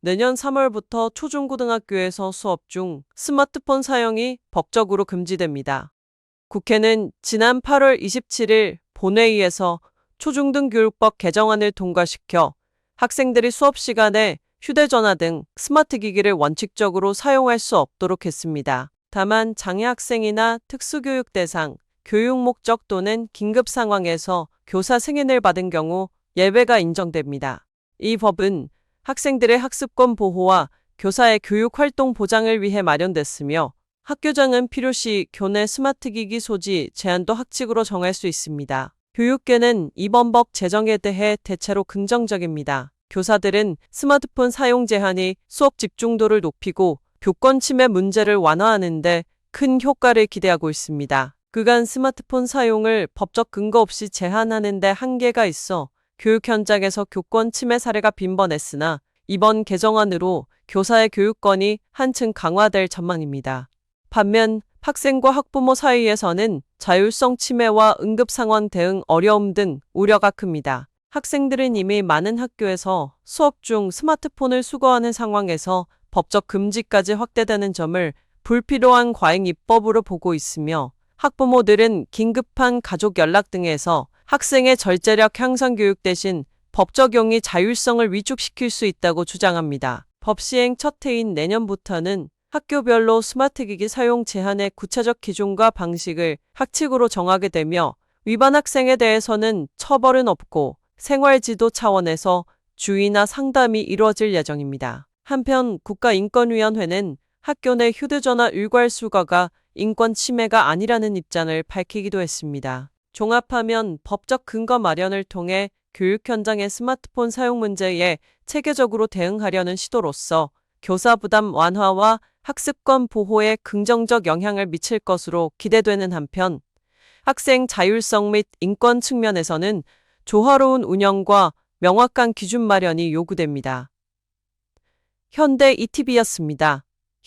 내년 3월부터 초중고등학교에서 수업 중 스마트폰 사용이 법적으로 금지됩니다. 국회는 지난 8월 27일 본회의에서 초중등 교육법 개정안을 통과시켜 학생들이 수업 시간에 휴대전화 등 스마트 기기를 원칙적으로 사용할 수 없도록 했습니다. 다만 장애 학생이나 특수교육 대상, 교육 목적 또는 긴급 상황에서 교사 승인을 받은 경우 예외가 인정됩니다. 이 법은 학생들의 학습권 보호와 교사의 교육 활동 보장을 위해 마련됐으며 학교장은 필요시 교내 스마트 기기 소지 제한도 학칙으로 정할 수 있습니다. 교육계는 이번 법 제정에 대해 대체로 긍정적입니다. 교사들은 스마트폰 사용 제한이 수업 집중도를 높이고 교권 침해 문제를 완화하는데 큰 효과를 기대하고 있습니다. 그간 스마트폰 사용을 법적 근거 없이 제한하는 데 한계가 있어 교육 현장에서 교권 침해 사례가 빈번했으나 이번 개정안으로 교사의 교육권이 한층 강화될 전망입니다. 반면 학생과 학부모 사이에서는 자율성 침해와 응급 상황 대응 어려움 등 우려가 큽니다. 학생들은 이미 많은 학교에서 수업 중 스마트폰을 수거하는 상황에서 법적 금지까지 확대되는 점을 불필요한 과잉 입법으로 보고 있으며 학부모들은 긴급한 가족 연락 등에서 학생의 절제력 향상 교육 대신 법 적용이 자율성을 위축시킬 수 있다고 주장합니다. 법 시행 첫 해인 내년부터는 학교별로 스마트 기기 사용 제한의 구체적 기준과 방식을 학칙으로 정하게 되며 위반 학생에 대해서는 처벌은 없고 생활지도 차원에서 주의나 상담이 이루어질 예정입니다. 한편 국가인권위원회는 학교 내 휴대전화 일괄 수거가 인권 침해가 아니라는 입장을 밝히기도 했습니다. 종합하면 법적 근거 마련을 통해 교육 현장의 스마트폰 사용 문제에 체계적으로 대응하려는 시도로서 교사 부담 완화와 학습권 보호에 긍정적 영향을 미칠 것으로 기대되는 한편 학생 자율성 및 인권 측면에서는 조화로운 운영과 명확한 기준 마련이 요구됩니다. 현대 ETV였습니다.